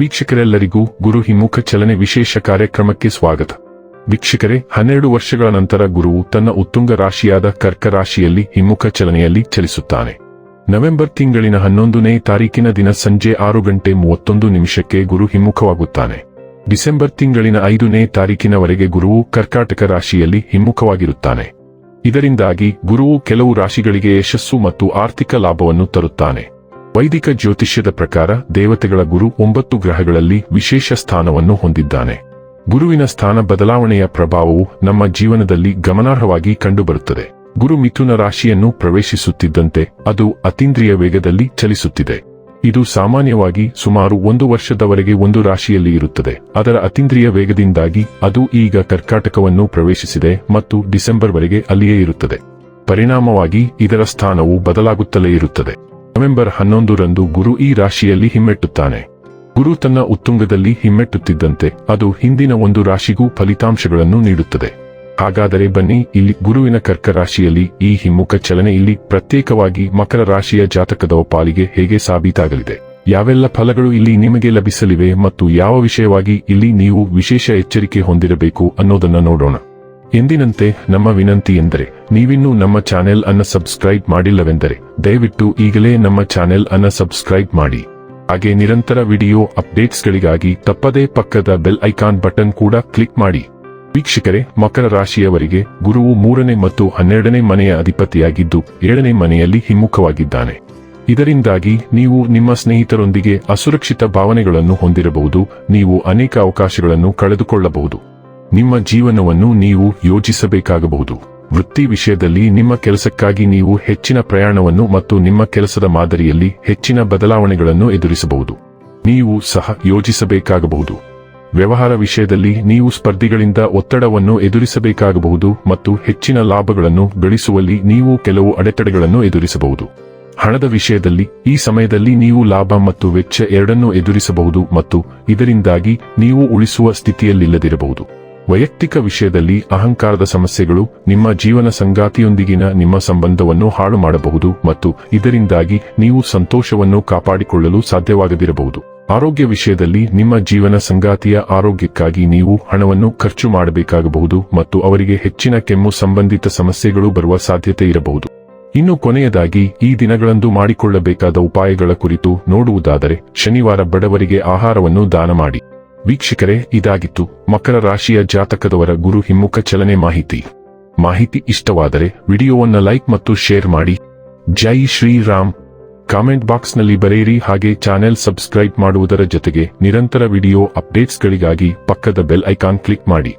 ವೀಕ್ಷಕರೆಲ್ಲರಿಗೂ ಗುರು ಹಿಮ್ಮುಖ ಚಲನೆ ವಿಶೇಷ ಕಾರ್ಯಕ್ರಮಕ್ಕೆ ಸ್ವಾಗತ. ವೀಕ್ಷಕರೇ, ಹನ್ನೆರಡು ವರ್ಷಗಳ ನಂತರ ಗುರುವು ತನ್ನ ಉತ್ತುಂಗ ರಾಶಿಯಾದ ಕರ್ಕ ರಾಶಿಯಲ್ಲಿ ಹಿಮ್ಮುಖ ಚಲನೆಯಲ್ಲಿ ಚಲಿಸುತ್ತಾನೆ. ನವೆಂಬರ್ ತಿಂಗಳಿನ ಹನ್ನೊಂದನೇ ತಾರೀಕಿನ ದಿನ ಸಂಜೆ ಆರು ಗಂಟೆ ಮೂವತ್ತೊಂದು ನಿಮಿಷಕ್ಕೆ ಗುರು ಹಿಮ್ಮುಖವಾಗುತ್ತಾನೆ ಡಿಸೆಂಬರ್ ತಿಂಗಳಿನ ಐದನೇ ತಾರೀಕಿನವರೆಗೆ ಗುರುವು ಕರ್ಕಾಟಕ ರಾಶಿಯಲ್ಲಿ ಹಿಮ್ಮುಖವಾಗಿರುತ್ತಾನೆ ಇದರಿಂದಾಗಿ ಗುರುವು ಕೆಲವು ರಾಶಿಗಳಿಗೆ ಯಶಸ್ಸು ಮತ್ತು ಆರ್ಥಿಕ ಲಾಭವನ್ನು ತರುತ್ತಾನೆ. ವೈದಿಕ ಜ್ಯೋತಿಷ್ಯದ ಪ್ರಕಾರ ದೇವತೆಗಳ ಗುರು ಒಂಬತ್ತು ಗ್ರಹಗಳಲ್ಲಿ ವಿಶೇಷ ಸ್ಥಾನವನ್ನು ಹೊಂದಿದ್ದಾನೆ. ಗುರುವಿನ ಸ್ಥಾನ ಬದಲಾವಣೆಯ ಪ್ರಭಾವವು ನಮ್ಮ ಜೀವನದಲ್ಲಿ ಗಮನಾರ್ಹವಾಗಿ ಕಂಡುಬರುತ್ತದೆ. ಗುರು ಮಿಥುನ ರಾಶಿಯನ್ನು ಪ್ರವೇಶಿಸುತ್ತಿದ್ದಂತೆ ಅದು ಅತೀಂದ್ರಿಯ ವೇಗದಲ್ಲಿ ಚಲಿಸುತ್ತಿದೆ. ಇದು ಸಾಮಾನ್ಯವಾಗಿ ಸುಮಾರು ಒಂದು ವರ್ಷದವರೆಗೆ ಒಂದು ರಾಶಿಯಲ್ಲಿ ಇರುತ್ತದೆ. ಅದರ ಅತೀಂದ್ರಿಯ ವೇಗದಿಂದಾಗಿ ಅದು ಈಗ ಕರ್ಕಾಟಕವನ್ನು ಪ್ರವೇಶಿಸಿದೆ ಮತ್ತು ಡಿಸೆಂಬರ್ವರೆಗೆ ಅಲ್ಲಿಯೇ ಇರುತ್ತದೆ. ಪರಿಣಾಮವಾಗಿ ಇದರ ಸ್ಥಾನವು ಬದಲಾಗುತ್ತಲೇ ಇರುತ್ತದೆ. ನವೆಂಬರ್ ಹನ್ನೊಂದರಂದು ಗುರು ಈ ರಾಶಿಯಲ್ಲಿ ಹಿಮ್ಮೆಟ್ಟುತ್ತಾನೆ. ಗುರು ತನ್ನ ಉತ್ತುಂಗದಲ್ಲಿ ಹಿಮ್ಮೆಟ್ಟುತ್ತಿದ್ದಂತೆ ಅದು ಹಿಂದಿನ ಒಂದು ರಾಶಿಗೂ ಫಲಿತಾಂಶಗಳನ್ನು ನೀಡುತ್ತದೆ. ಹಾಗಾದರೆ ಬನ್ನಿ, ಇಲ್ಲಿ ಗುರುವಿನ ಕರ್ಕ ರಾಶಿಯಲ್ಲಿ ಈ ಹಿಮ್ಮುಖ ಚಲನೆ ಇಲ್ಲಿ ಪ್ರತ್ಯೇಕವಾಗಿ ಮಕರ ರಾಶಿಯ ಜಾತಕದ ಪಾಲಿಗೆ ಹೇಗೆ ಸಾಬೀತಾಗಲಿದೆ? ಯಾವೆಲ್ಲ ಫಲಗಳು ಇಲ್ಲಿ ನಿಮಗೆ ಲಭಿಸಲಿವೆ ಮತ್ತು ಯಾವ ವಿಷಯವಾಗಿ ಇಲ್ಲಿ ನೀವು ವಿಶೇಷ ಎಚ್ಚರಿಕೆ ಹೊಂದಿರಬೇಕು ಅನ್ನೋದನ್ನ ನೋಡೋಣ. ಎಂದಿನಂತೆ ನಮ್ಮ ವಿನಂತಿ ಎಂದರೆ, ನೀವಿನ್ನೂ ನಮ್ಮ ಚಾನೆಲ್ ಅನ್ನ ಸಬ್ಸ್ಕ್ರೈಬ್ ಮಾಡಿಲ್ಲವೆಂದರೆ, ದಯವಿಟ್ಟು ಈಗಲೇ ನಮ್ಮ ಚಾನೆಲ್ ಅನ್ನ ಸಬ್ಸ್ಕ್ರೈಬ್ ಮಾಡಿ. ಹಾಗೆ ನಿರಂತರ ವಿಡಿಯೋ ಅಪ್ಡೇಟ್ಸ್ಗಳಿಗಾಗಿ ತಪ್ಪದೇ ಪಕ್ಕದ ಬೆಲ್ ಐಕಾನ್ ಬಟನ್ ಕೂಡ ಕ್ಲಿಕ್ ಮಾಡಿ. ವೀಕ್ಷಕರೇ, ಮಕರ ರಾಶಿಯವರಿಗೆ ಗುರುವು ಮೂರನೇ ಮತ್ತು ಹನ್ನೆರಡನೇ ಮನೆಯ ಅಧಿಪತಿಯಾಗಿದ್ದು, ಏಳನೇ ಮನೆಯಲ್ಲಿ ಹಿಮ್ಮುಖವಾಗಿದ್ದಾನೆ. ಇದರಿಂದಾಗಿ ನೀವು ನಿಮ್ಮ ಸ್ನೇಹಿತರೊಂದಿಗೆ ಅಸುರಕ್ಷಿತ ಭಾವನೆಗಳನ್ನು ಹೊಂದಿರಬಹುದು, ನೀವು ಅನೇಕ ಅವಕಾಶಗಳನ್ನು ಕಳೆದುಕೊಳ್ಳಬಹುದು. ನಿಮ್ಮ ಜೀವನವನ್ನು ನೀವು ಯೋಚಿಸಬೇಕಾಗಬಹುದು. ವೃತ್ತಿ ವಿಷಯದಲ್ಲಿ ನಿಮ್ಮ ಕೆಲಸಕ್ಕಾಗಿ ನೀವು ಹೆಚ್ಚಿನ ಪ್ರಯಾಣವನ್ನು ಮತ್ತು ನಿಮ್ಮ ಕೆಲಸದ ಮಾದರಿಯಲ್ಲಿ ಹೆಚ್ಚಿನ ಬದಲಾವಣೆಗಳನ್ನು ಎದುರಿಸಬಹುದು. ನೀವು ಸಹ ಯೋಚಿಸಬೇಕಾಗಬಹುದು. ವ್ಯವಹಾರ ವಿಷಯದಲ್ಲಿ ನೀವು ಸ್ಪರ್ಧಿಗಳಿಂದ ಒತ್ತಡವನ್ನು ಎದುರಿಸಬೇಕಾಗಬಹುದು ಮತ್ತು ಹೆಚ್ಚಿನ ಲಾಭಗಳನ್ನು ಗಳಿಸುವಲ್ಲಿ ನೀವು ಕೆಲವು ಅಡೆತಡೆಗಳನ್ನು ಎದುರಿಸಬಹುದು. ಹಣದ ವಿಷಯದಲ್ಲಿ ಈ ಸಮಯದಲ್ಲಿ ನೀವು ಲಾಭ ಮತ್ತು ವೆಚ್ಚ ಎರಡನ್ನೂ ಎದುರಿಸಬಹುದು ಮತ್ತು ಇದರಿಂದಾಗಿ ನೀವು ಉಳಿಸುವ ಸ್ಥಿತಿಯಲ್ಲಿಲ್ಲದಿರಬಹುದು. ವೈಯಕ್ತಿಕ ವಿಷಯದಲ್ಲಿ ಅಹಂಕಾರದ ಸಮಸ್ಯೆಗಳು ನಿಮ್ಮ ಜೀವನ ಸಂಗಾತಿಯೊಂದಿಗಿನ ನಿಮ್ಮ ಸಂಬಂಧವನ್ನು ಹಾಳು ಮಾಡಬಹುದು ಮತ್ತು ಇದರಿಂದಾಗಿ ನೀವು ಸಂತೋಷವನ್ನು ಕಾಪಾಡಿಕೊಳ್ಳಲು ಸಾಧ್ಯವಾಗದಿರಬಹುದು. ಆರೋಗ್ಯ ವಿಷಯದಲ್ಲಿ ನಿಮ್ಮ ಜೀವನ ಸಂಗಾತಿಯ ಆರೋಗ್ಯಕ್ಕಾಗಿ ನೀವು ಹಣವನ್ನು ಖರ್ಚು ಮಾಡಬೇಕಾಗಬಹುದು ಮತ್ತು ಅವರಿಗೆ ಹೆಚ್ಚಿನ ಕೆಮ್ಮು ಸಂಬಂಧಿತ ಸಮಸ್ಯೆಗಳು ಬರುವ ಸಾಧ್ಯತೆ ಇರಬಹುದು. ಇನ್ನು ಕೊನೆಯದಾಗಿ, ಈ ದಿನಗಳಂದು ಮಾಡಿಕೊಳ್ಳಬೇಕಾದ ಉಪಾಯಗಳ ಕುರಿತು ನೋಡುವುದಾದರೆ, ಶನಿವಾರ ಬಡವರಿಗೆ ಆಹಾರವನ್ನು ದಾನ ಮಾಡಿ. ವೀಕ್ಷಕರೇ, ಇದಾಗಿತ್ತು ಮಕರ ರಾಶಿಯ ಜಾತಕದವರ ಗುರು ಹಿಮ್ಮುಖ ಚಲನೆ ಮಾಹಿತಿ. ಮಾಹಿತಿ ಇಷ್ಟವಾದರೆ ವಿಡಿಯೋವನ್ನ ಲೈಕ್ ಮತ್ತು ಶೇರ್ ಮಾಡಿ. ಜೈ ಶ್ರೀರಾಮ್. ಕಾಮೆಂಟ್ ಬಾಕ್ಸ್ನಲ್ಲಿ ಬರೆಯಿರಿ, ಹಾಗೆ ಚಾನೆಲ್ ಸಬ್ಸ್ಕ್ರೈಬ್ ಮಾಡುವುದರ ಜೊತೆಗೆ ನಿರಂತರ ವಿಡಿಯೋ ಅಪ್ಡೇಟ್ಸ್ಗಳಿಗಾಗಿ ಪಕ್ಕದ ಬೆಲ್ ಐಕಾನ್ ಕ್ಲಿಕ್ ಮಾಡಿ.